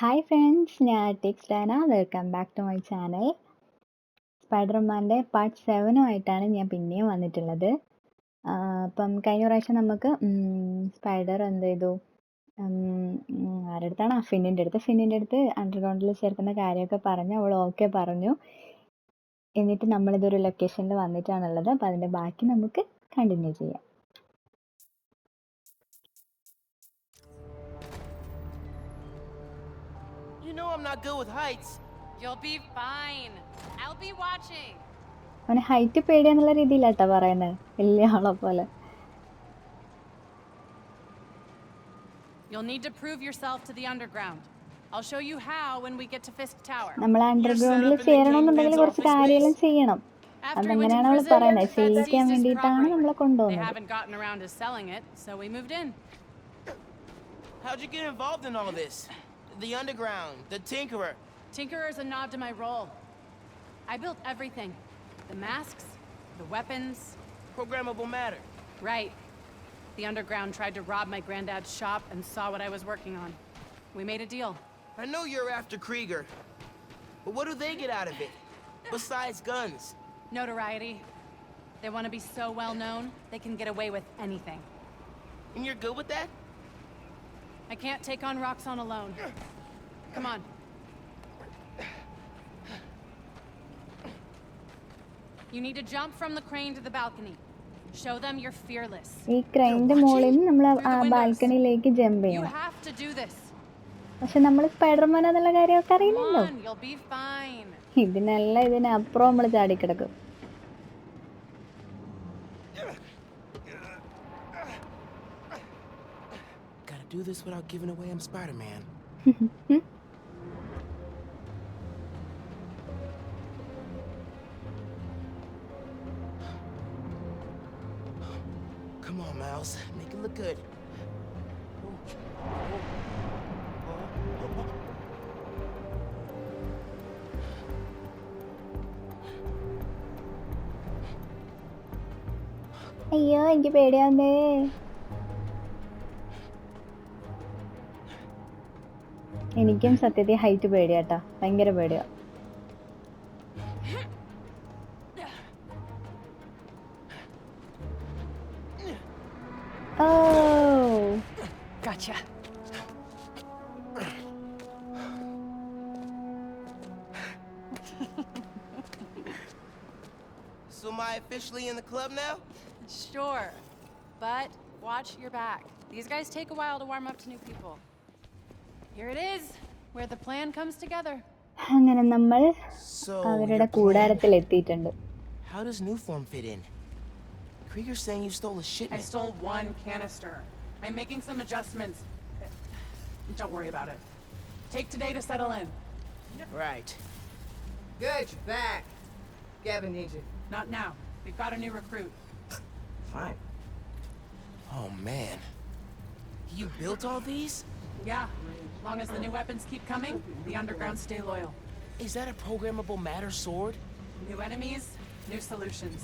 Hi friends ഞാൻ ടിക്സ് Dana welcome back to my channel സ്പൈഡർമാന്റെ part സെവനുമായിട്ടാണ് ഞാൻ പിന്നെയും വന്നിട്ടുള്ളത്. അപ്പം കഴിഞ്ഞ പ്രാവശ്യം നമുക്ക് സ്പൈഡർ എന്ത് ചെയ്തു? ഉം, ഉം, ആരുടെ അടുത്താണ് ആ ഫിന്നിന്റെ അടുത്ത് ഫിന്നിന്റെ അടുത്ത് അണ്ടർഗ്രൗണ്ടിൽ ചേർക്കുന്ന കാര്യമൊക്കെ പറഞ്ഞു അവൾ ഓക്കെ പറഞ്ഞു. എന്നിട്ട് നമ്മളിതൊരു ലൊക്കേഷനിൽ വന്നിട്ടാണുള്ളത്. അപ്പം അതിന്റെ ബാക്കി നമുക്ക് കണ്ടിന്യൂ ചെയ്യാം. I'm not good with heights. You'll be fine. I'll be watching. അവന് ഹൈറ്റ് പേടിയാന്നുള്ള രീതിയിലാട്ടോ പറയുന്നത് വലിയ ആളെ പോലെ You'll need to prove yourself to the underground. I'll show you how when we get to Fisk Tower. നമ്മൾ അണ്ടർഗ്രൗണ്ടിൽ ചേരണമെന്നുണ്ടെങ്കിൽ കുറച്ച് കാര്യങ്ങളും ചെയ്യണം After we went അതങ്ങനെയാണ് to അവൾ prison, പറയുന്നത് Fed ചെയ്യിക്കാൻ seized his വേണ്ടിയിട്ടാണ് property. നമ്മളെ They കൊണ്ടുപോകുന്നത് haven't gotten around to selling it, so we moved in. How'd you get involved in all this? The underground, the Tinkerer. Tinkerer's a nod to my role. I built everything. The masks, the weapons. Programmable matter. Right. The underground tried to rob my granddad's shop and saw what I was working on. We made a deal. I know you're after Krieger. But what do they get out of it? Besides guns. Notoriety. They want to be so well known, they can get away with anything. And you're good with that? I can't take on Roxxon alone. Come on. You need to jump from the crane to the balcony. Show them you're fearless. ഈ ക്രൈന്റെ മുകളിൽ നമ്മൾ ആ ബാൽക്കണിയിലേക്ക് jump You ചെയ്യണം have to do this. പക്ഷെ നമ്മൾ Spiderman എന്നുള്ള കാര്യമൊക്കെ അറിയില്ലല്ലോ you'll be fine. ഇതിനെല്ലാം ഇതിനപ്പുറം നമ്മൾ ചാടിക്കിടക്കും Gotta do this without giving away I'm Spider-Man. Come on, Miles. Make it look good. അയ്യോ എനിക്ക് പേടിയാവുന്നേ എനിക്കും സത്യത്തിൽ ഹൈറ്റ് പേടിയാട്ടാ ഭയങ്കര പേടിയാ officially in the club now? Sure. But watch your back. These guys take a while to warm up to new people. Here it is, where the plan comes together. അങ്ങനെ നമ്മൾ So അവരുടെ your plan- കൂടാരത്തിൽ എത്തിയിട്ടുണ്ട് How does new form fit in? Krieger's saying you stole a I shipment. stole one canister. I'm making some adjustments. Don't worry about it. Take today to settle in. Right. Good, you're back. Gavin needs you. Not now. We've got a new recruit. Fine. Oh man. You built all these? Yeah. Long as the new weapons keep coming, the underground stay loyal. Is that a programmable matter sword? New enemies, new solutions.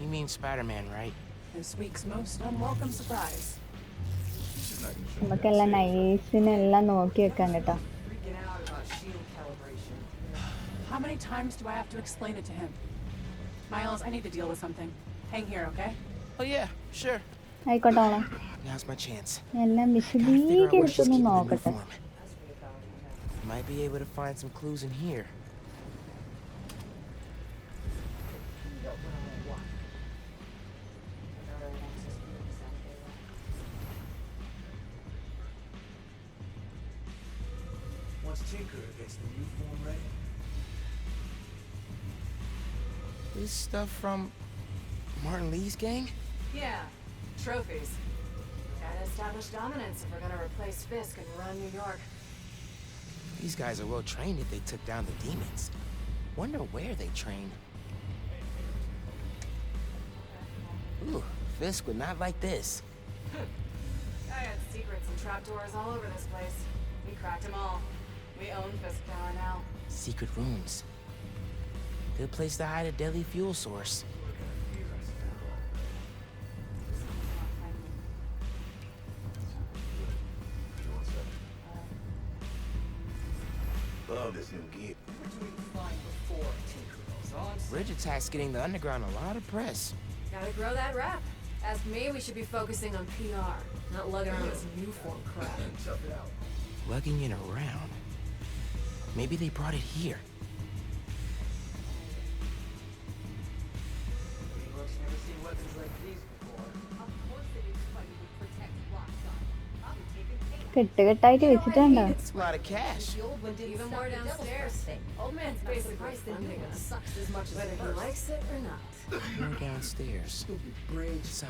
You mean Spider-Man, right? This week's most unwelcome surprise. നമുക്കെല്ലാം നൈസിനെല്ലാം നോക്കി വെക്കാം കേട്ടോ Freaking out about shield calibration. How many times do I have to explain it to him? Miles, I need to deal with something. Hang here, okay? Oh yeah, sure. ആയിക്കോട്ടെ മോളെ Now's my chance. എല്ലാം Gotta figure out where she's വിശദീകരിച്ചൊന്ന് keeping the new നോക്കട്ടെ form. Might be able to find some clues in here. Once Tinker gets the new form ready, This stuff from Martin Lee's gang? Yeah, trophies. Gotta establish dominance if we're gonna replace Fisk and run New York. These guys are well trained if they took down the demons. Wonder where they train. Ooh, Fisk would not like this. I had secrets and trapdoors all over this place. We cracked them all. We own Fisk Tower now. Secret rooms. Good place to hide a deadly fuel source. love this new gear. Ridge Attack's getting the underground a lot of press. Gotta grow that rap. Ask me, we should be focusing on PR, not lugging around this new form crap. Tough it out. Lugging it around. Maybe they brought it here.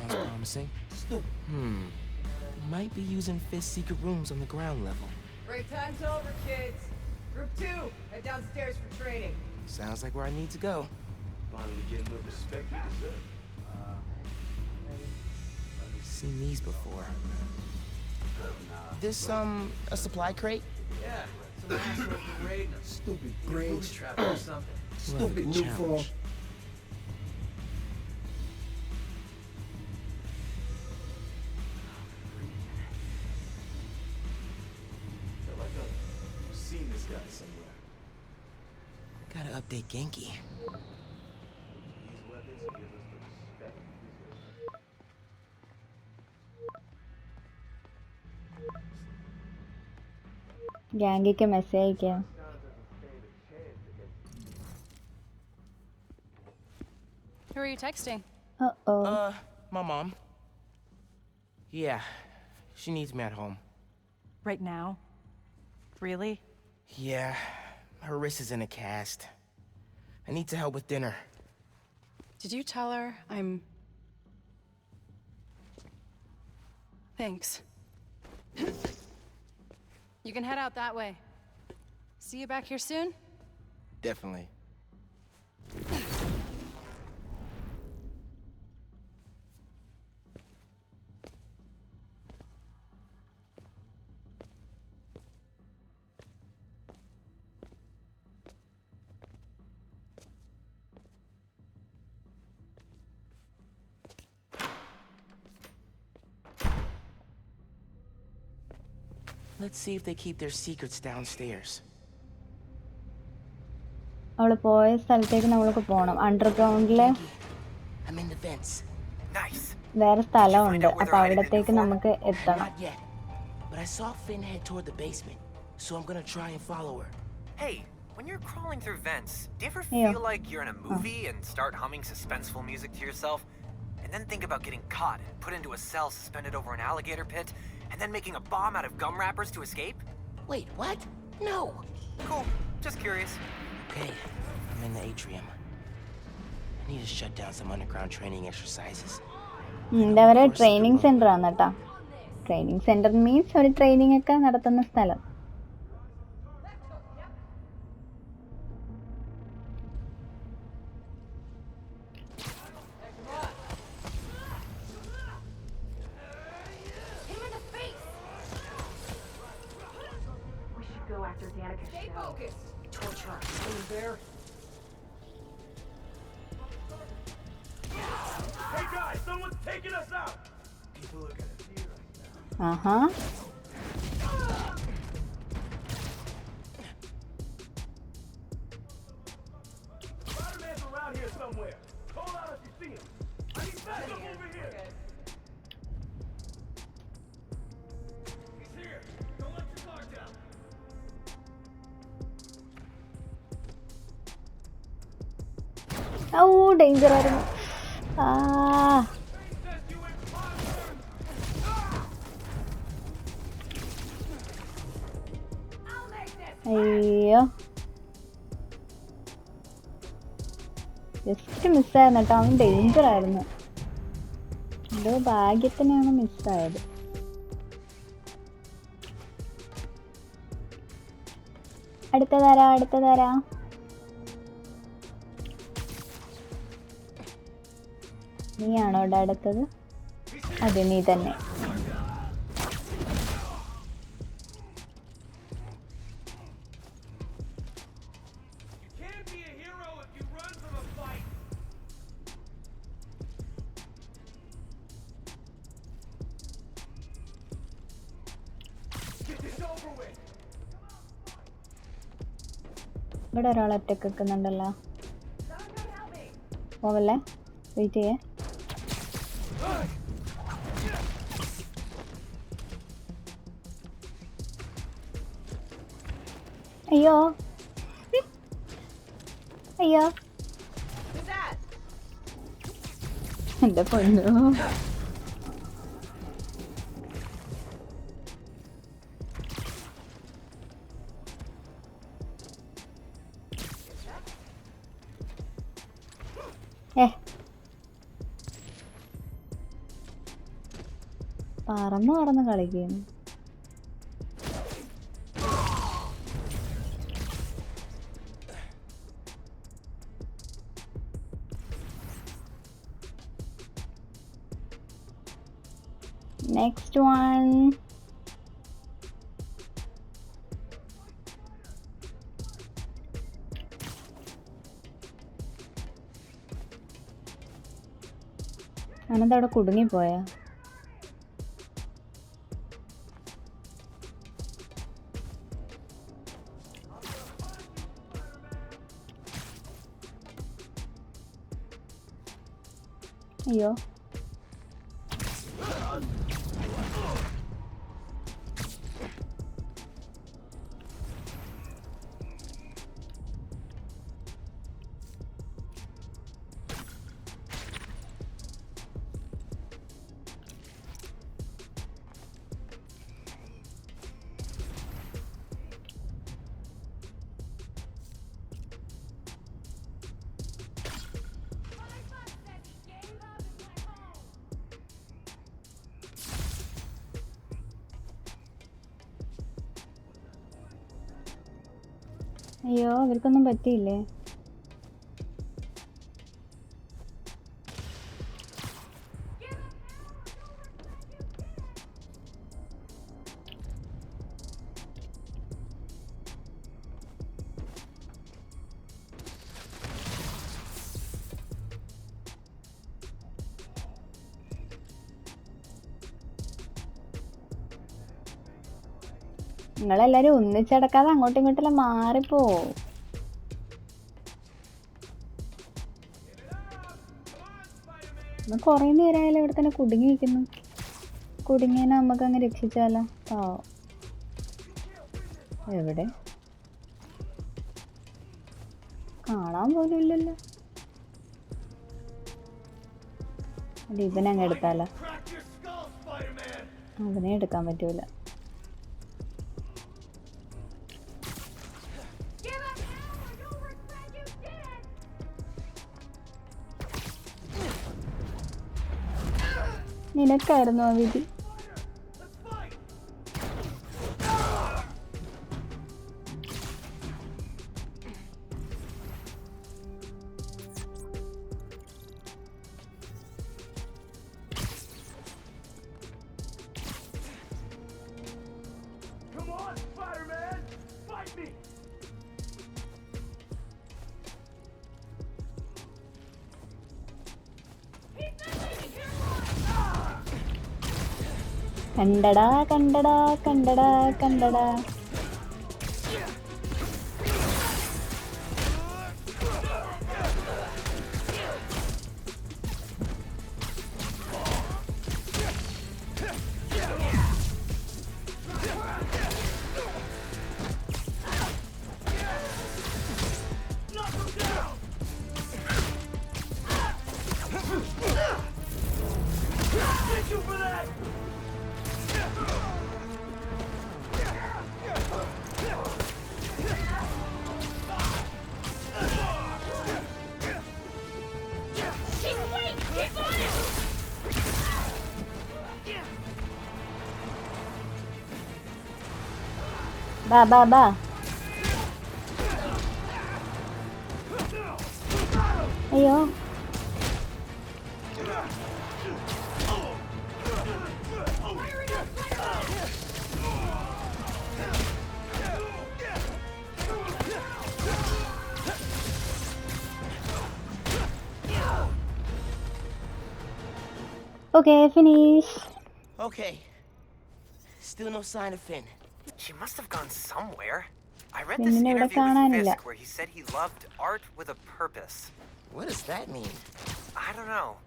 Promising. Hmm. Might be using Fizz secret rooms on the ground level. Break time's over, kids. Group two, head downstairs for training. Sounds like where I need to go. Finally getting the respect you deserve. Seen these before. This, um, a supply crate? Yeah, some assholes were. Stupid Need a brains. booby trap or something. Stupid new form. challenge. Feel like I've seen this guy somewhere. Gotta update Genki. ഗാംഗിക്ക് message അയക്കാം Who are you texting? Oh oh Uh, my mom. Yeah, she needs me at home. Right now? Really? Yeah, her wrist is in a cast. I need to help with dinner. Did you tell her I'm. Thanks. you can head out that way. See you back here soon? Definitely. Let's see if they keep their secrets downstairs. അവള് പോയ സ്ഥലത്തേക്ക് നമ്മൾക്ക് പോണം അണ്ടർഗ്രൗണ്ടിലെ I'm in the vents. Nice. വേറെ സ്ഥലമുണ്ട് അപ്പൊ അവിടത്തേക്ക് നമുക്ക് എത്തണം Not yet. But I saw Finn head toward the basement, so I'm gonna try and follow her. Hey, when you're crawling through vents, do you ever Yeah. feel like you're in a movie and start humming suspenseful music to yourself? And then think about getting caught and put into a cell suspended over an alligator pit, and then making a bomb out of gum wrappers to escape? Wait, what? No. Cool. Just curious. Okay, I'm in the atrium. I need to shut down some underground training exercises. എന്താ പറയുക training centre ആണ് കേട്ടോ training centre means ഒരു training ഒക്കെ നടത്തുന്ന സ്ഥലം Stay shell. focused. Torch her. Someone there. Hey guys, someone's taking us out! People look at us here right now. ആഹാ Spider-Man's around here somewhere. Call out if you see him. I need backup danger ആയിരുന്നു! അയ്യോ. Just മിസ്സായിരുന്നു കേട്ടോ. അവൻ danger ആയിരുന്നു. എന്തോ ഭാഗ്യത്തിനാണ് മിസ്സായത് അടുത്ത തരാ. നീ ആണോ ഇവിടെ അടുത്തത്? അതെ നീ തന്നെ. ഇവിടെ ഒരാൾ ഒറ്റക്കെക്കുന്നുണ്ടല്ലോ പോവല്ലേ? വെയിറ്റ് ചെയ്യേ. അയ്യോ. അയ്യോ? എന്റെ പൊന്നു. പറന്ന് പറന്ന് കളിക്കുന്നു. അനന്ത അവിടെ കുടുങ്ങിപ്പോയാ? അയ്യോ. അയ്യോ ഇവർക്കൊന്നും പറ്റിയില്ലേ? നിങ്ങളെല്ലാരും ഒന്നിച്ചടക്കാതെ അങ്ങോട്ടും ഇങ്ങോട്ടെല്ലാം മാറിപ്പോ. കൊറേ നേരമായാലും ഇവിടെ തന്നെ കുടുങ്ങി നിൽക്കുന്നു കുടുങ്ങിയതിനെ നമുക്ക് അങ്ങ് രക്ഷിച്ചാലോ? എവിടെ? കാണാൻ പോലും ഇല്ലല്ലോ. ഇവനങ്ങ് എടുത്താലോ! അവനെ എടുക്കാൻ പറ്റൂല. നിനക്കായിരുന്നു ആ വിധി. കണ്ടടാ കണ്ടടാ കണ്ടടാ കണ്ടടാ. Ba, ba, ba. Ayo. Okay, finish. Okay. Still no sign of Finn. He must have gone somewhere. I read this interview with Fisk where he said he loved art with a purpose. What does that mean? I don't know.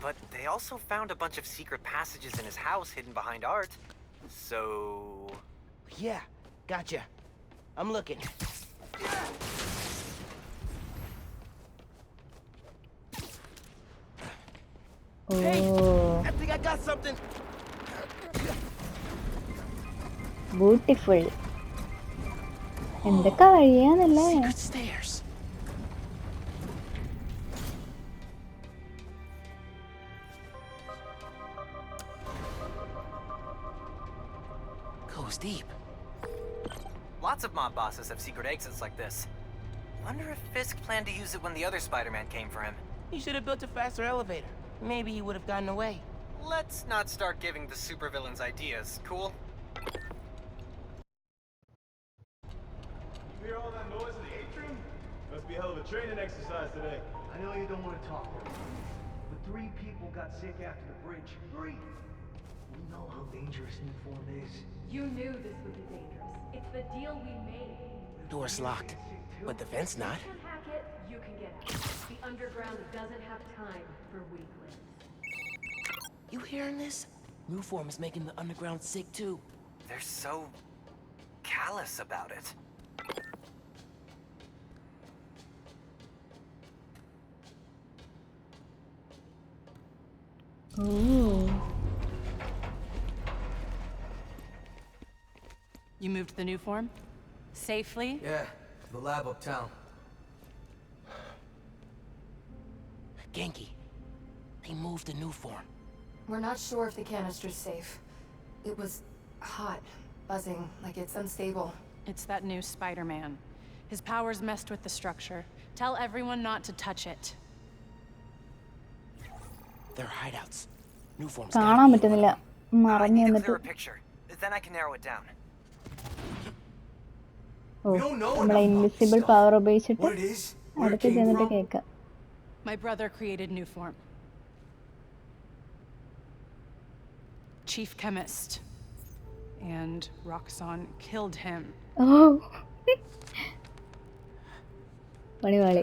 But they also found a bunch of secret passages in his house hidden behind art. So... Yeah, gotcha. I'm looking. Hey, I think I got something. Beautiful എന്തൊക്കെ വഴിയാന്നല്ലേ Secret stairs. Goes deep. Lots of mob bosses have secret exits like this. Wonder if Fisk planned to use it when the other Spider Man came for him. He should have built a faster elevator. Maybe he would have gotten away. Let's not start giving the supervillains ideas, cool? Hell of a training exercise today. I know you don't want to talk, but three people got sick after the bridge. Three! We know how dangerous new form is. You knew this would be dangerous. It's the deal we made. Door's locked, but the vent's not. You can hack it, you can get out. The underground doesn't have time for weaklings. You hearing this? New form is making the underground sick too. They're so. callous about it. Oh You moved the new form? Safely? Yeah, to the lab uptown. Genki, they moved the new form. We're not sure if the canister's safe. It was hot, buzzing, like it's unstable. It's that new Spider-Man. His powers messed with the structure. Tell everyone not to touch it. Their hideouts. New forms. കാണാൻ പറ്റുന്നില്ല മറഞ്ഞു നിന്നിട്ട് ഓ നമ്മളെ invisible power ഉപയോഗിച്ചിട്ട് അടുത്ത് ചെന്നിട്ട് കേൾക്കാം My brother created new form. Chief chemist. And Roxon killed him. Oh. പണിവാളി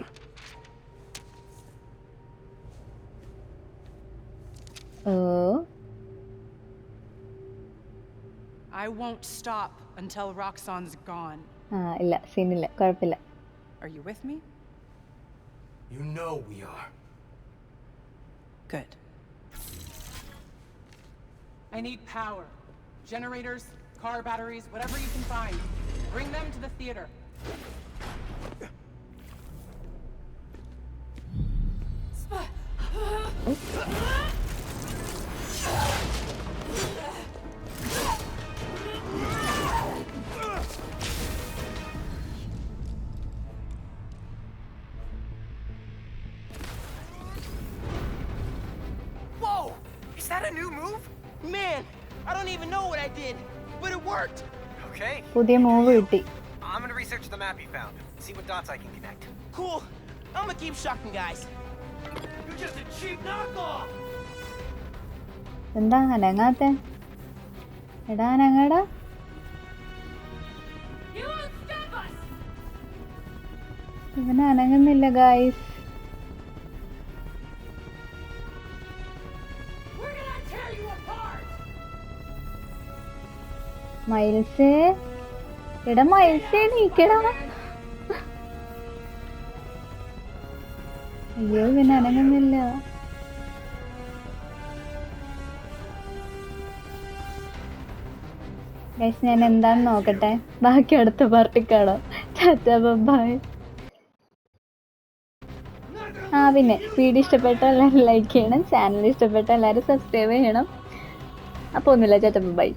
Oh. I won't stop until Roxanne's gone. Ah, illa scene illa kuyappilla. Are you with me? You know we are. Good. I need power. Generators, car batteries, whatever you can find. Bring them to the theater. That a new move? Man, I don't even know what I did, but it worked. Okay. പുതിയ move കിട്ടി I'm gonna research the map you found. See what dots I can connect. Cool. I'm gonna keep shocking guys. You're just a cheap knockoff! എന്താ അനങ്ങാത്തെ എടാ അനങ്ങടാ You won't stop us! ഇവന് അനങ്ങുന്നില്ല guys miles എടാ മൈൽസേ നീക്കടാ അയ്യോ പിന്നെ അനങ്ങുന്നില്ല. Guys ഞാൻ എന്താന്ന് നോക്കട്ടെ? ബാക്കി അടുത്ത പാർട്ടി കാണാം. ടാറ്റാ ബൈ ആ പിന്നെ വീഡിയോ ഇഷ്ടപ്പെട്ട എല്ലാവരും ലൈക്ക് ചെയ്യണം. ചാനൽ ഇഷ്ടപ്പെട്ട എല്ലാവരും സബ്സ്ക്രൈബ് ചെയ്യണം. അപ്പോൾ ഒന്നുമില്ല ചേട്ടാ ബൈ